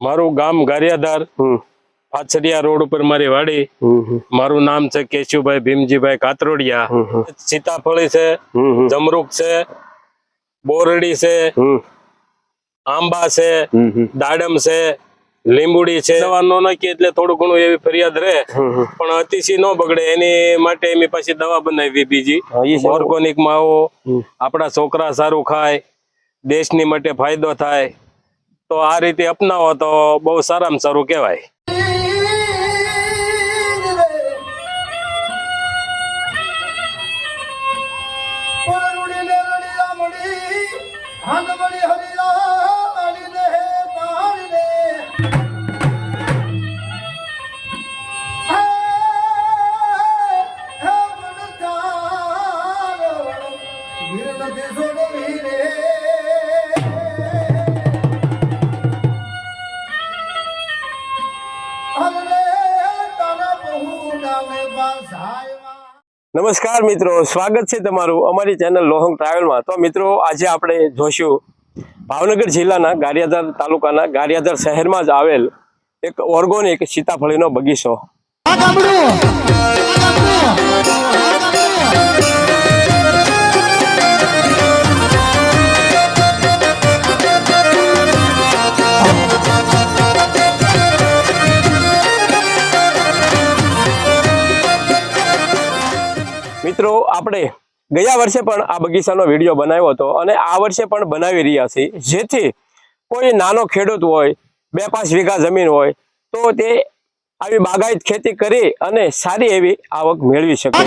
મારું ગામ ગારિયાધાર. પાછરિયા રોડ ઉપર મારી વાડી. મારું નામ છે કેશુભાઈ ભીમજીભાઈ કાતરોડિયા. સીતાફળી છે. જમરૂક છે બોરડી છે આંબા છે. દાડમ છે લીંબુડી છે. દવા નો નાખી એટલે થોડું ઘણું એવી ફરિયાદ રહે. પણ અતિશી ન બગડે. એની માટે એમની પાછી દવા બનાવી બીજી. ઓર્ગોનિકમાં આવો. આપણા છોકરા સારું ખાય. દેશની માટે ફાયદો થાય. તો આ રીતે અપનાવો તો બહુ સારામાં સારું કહેવાય. નમસ્કાર મિત્રો, સ્વાગત છે તમારું અમારી ચેનલ લોહંગ ટ્રાવેલમાં. તો મિત્રો, આજે આપણે જોશું ભાવનગર જિલ્લાના ગારિયાધાર તાલુકાના ગારિયાધાર શહેરમાં જ આવેલ એક ઓર્ગોનિક સીતાફળીનો બગીચો. મિત્રો, આપણે ગયા વર્ષે પણ આ બગીચાનો વીડિયો બનાવ્યો હતો અને આ વર્ષે પણ બનાવી રહ્યા છીએ. જેથી કોઈ નાનો ખેડૂત હોય, બે પાંચ વીઘા જમીન હોય, તો તે આવી બાગાયત ખેતી કરી અને સારી એવી આવક મેળવી શકે.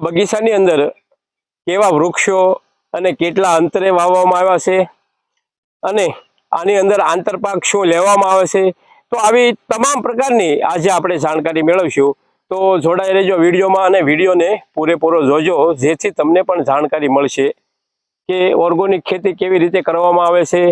આ બગીચાની અંદર કેવા વૃક્ષો અને કેટલા અંતરે વાવવામાં આવ્યા છે અને આની અંદર આંતરપાક શું લેવામાં આવે છે, તો આવી તમામ પ્રકારની આજે આપણે જાણકારી મેળવશું. તો જોડાઈ રહેજો વિડીયોમાં અને વિડીયોને પૂરેપૂરો જોજો, જેથી તમને પણ જાણકારી મળશે કે ઓર્ગોનિક ખેતી કેવી રીતે કરવામાં આવે છે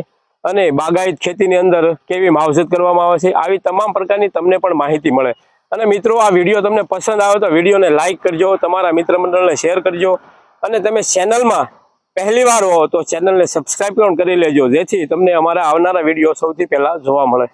અને બાગાયત ખેતીની અંદર કેવી માવજત કરવામાં આવે છે. આવી તમામ પ્રકારની તમને પણ માહિતી મળે. અને મિત્રો, આ વીડિયો તમને પસંદ આવે તો વિડીયોને લાઇક કરજો, તમારા મિત્ર મંડળને શેર કરજો. અને તમે ચેનલમાં પહેલી વાર હો તો ચેનલને સબસ્ક્રાઇબ પણ કરી લેજો, જેથી તમને અમારા આવનારા વીડિયો સૌથી પહેલા જોવા મળે.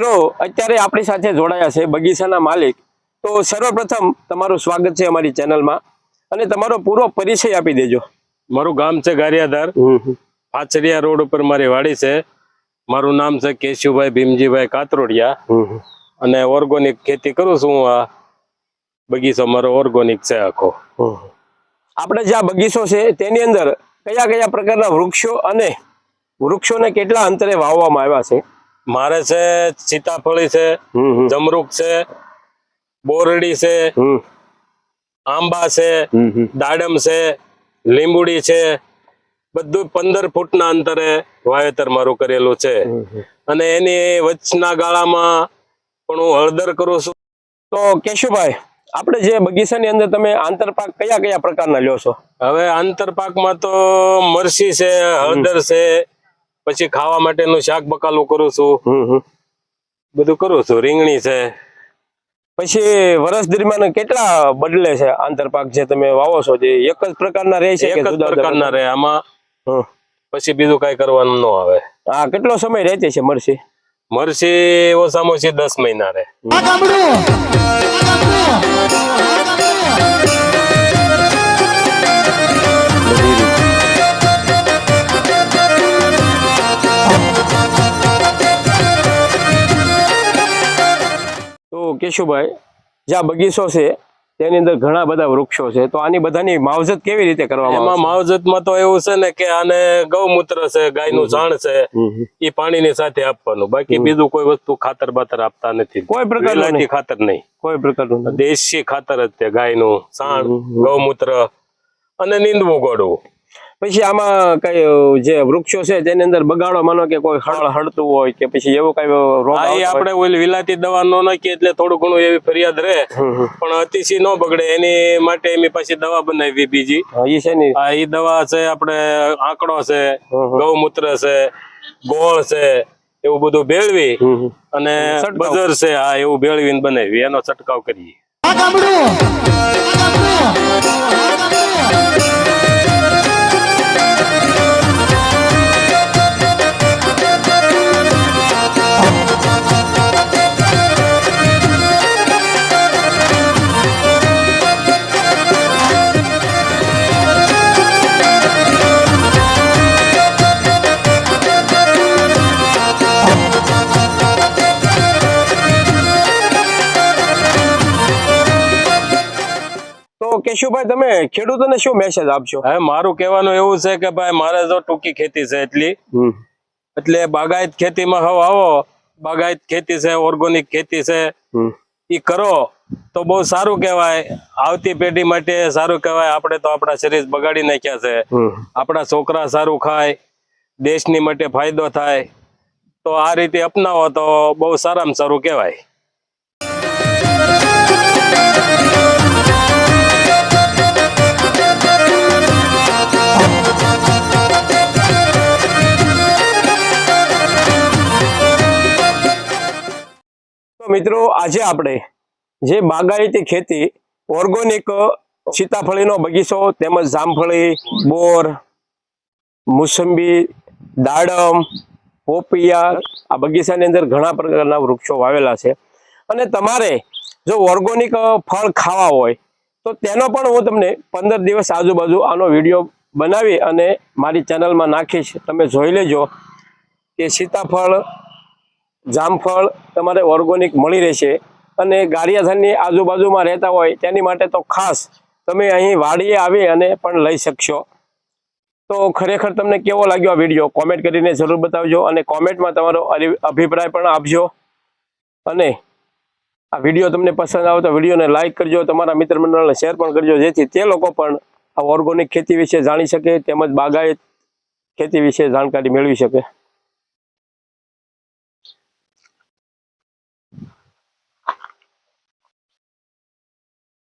મિત્રો અત્યારે આપણી સાથે જોડાયા છે બગીચાના માલિક. તો સર્વપ્રથમ તમારું સ્વાગત છે અમારી ચેનલમાં. અને તમારો પૂરો પરિચય આપી દેજો. મારું ગામ છે ગારિયાધાર. પાછરિયા રોડ ઉપર મારી વાડી છે. મારું નામ છે કેશુભાઈ ભીમજીભાઈ કાતરોડિયા. અને ઓર્ગોનિક ખેતી કરું છું હું આ બગીચો. મારો ઓર્ગોનિક છે આખો. આપણે જે આ બગીચો છે તેની અંદર કયા કયા પ્રકારના વૃક્ષો અને વૃક્ષોને કેટલા અંતરે વાવવામાં આવ્યા છે? મારે છે સીતાફળી છે. જમરૂક છે બોરડી છે આંબા છે. દાડમ છે લીંબુડી છે બધું પંદર ફૂટના અંતરે વાવેતર મારું કરેલું છે. અને એની વચના ગાળામાં પણ હું હળદર કરું છું. તો કેશુભાઈ આપણે જે બગીચાની અંદર તમે આંતરપાક કયા કયા પ્રકારના લ્યો છો? હવે આંતરપાકમાં તો મરસી છે હળદર છે પછી ખાવા માટેનું શાક બકાલું કરું છું. બધું કરું છું. રીંગણી છે. પછી વર્ષ દરમિયાન કેટલા બદલે છે આંતરપાક જે તમે વાવો છો? જે એક જ પ્રકારના રહે છે એક જ જુદા જુદા પ્રકારના રહે. આમાં હમ. પછી બીજું કઈ કરવાનું ન આવે. હા કેટલો સમય રહેતી છે મરસી? મરસી ઓછામાં ઓછી દસ મહિના રહે. કેશુભાઈ જ્યાં બગીચો છે તેની અંદર ઘણા બધા વૃક્ષો છે. તો આની બધાની માવજત કેવી રીતે કરવામાં એમાં માવજતમાં તો એવું છે ને કે આને ગૌમૂત્ર છે ગાયનું છાણ છે છે? એ પાણીની સાથે આપવાનું. બાકી બીજું કોઈ વસ્તુ ખાતર બાતર આપતા નથી. કોઈ પ્રકારનું ખાતર નહીં. કોઈ પ્રકારનું દેશી ખાતર જ છે ગાયનું છાણ ગૌમૂત્ર અને નીંદવું ગોળવું પછી આમાં કઈ જે વૃક્ષો છે તેની અંદર બગાડો માનો કે કોઈ હળ હળતું હોય કે પછી એવો કઈ રોગ આ. આપણે ઓલી વિલાતી દવા નો નાખીએ એટલે થોડું ઘણું એવી ફરિયાદ રહે હમ. પણ અતિશી ન બગડે એની માટે એમની પાછી દવા બનાવી બીજી એ છે ને આ એ દવા છે આપણે આંકડો છે. ગૌમૂત્ર છે ગોળ છે એવું બધું ભેળવી. અને. બજર છે હા એવું ભેળવીને બનાવી એનો છંટકાવ કરીએ તો કેશુભાઈ તમે ખેડૂતોને શું મેસેજ આપશો? હવે મારું કહેવાનું એવું છે કે ભાઈ મારે જો ટૂંકી ખેતી છે એટલી. એટલે બાગાયત ખેતીમાં હવે આવો. બાગાયત ખેતી છે ઓર્ગોનિક ખેતી છે. ઈ કરો. તો બહુ સારું કહેવાય. આવતી પેઢી માટે સારું કહેવાય. આપણે તો આપણા શરીર બગાડી નાખ્યા છે. આપણા છોકરા સારું ખાય. દેશની માટે ફાયદો થાય. તો આ રીતે અપનાવો તો બહુ સારામાં સારું કહેવાય. મિત્રો, આજે આપણે જે બાગાયતી ખેતી ઓર્ગોનિક સીતાફળીનો બગીચો તેમજ જામફળી, બોર, મોસંબી, દાડમ, પોપિયા આ બગીચાની અંદર ઘણા પ્રકારના વૃક્ષો વાવેલા છે. અને તમારે જો ઓર્ગોનિક ફળ ખાવા હોય, તો તેનો પણ હું તમને પંદર દિવસ આજુબાજુ આનો વીડિયો બનાવી અને મારી ચેનલમાં નાખીશ. તમે જોઈ લેજો કે સીતાફળ જામફળ તમારે ઓર્ગોનિક મળી રહેશે અને ગારિયાધાનની આજુબાજુમાં રહેતા હોય તેની માટે તો ખાસ તમે અહીં વાડીએ આવી અને પણ લઈ શકશો. તો ખરેખર તમને કેવો લાગ્યો આ વીડિયો? કોમેન્ટ કરીને જરૂર બતાવજો અને કોમેન્ટમાં તમારો અભિ- અભિપ્રાય પણ આપજો. અને આ વીડિયો તમને પસંદ આવે તો વિડીયોને લાઇક કરજો, તમારા મિત્ર મંડળને શેર પણ કરજો, જેથી તે લોકો પણ આ ઓર્ગોનિક ખેતી વિશે જાણી શકે, તેમજ બાગાયત ખેતી વિશે જાણકારી મેળવી શકે.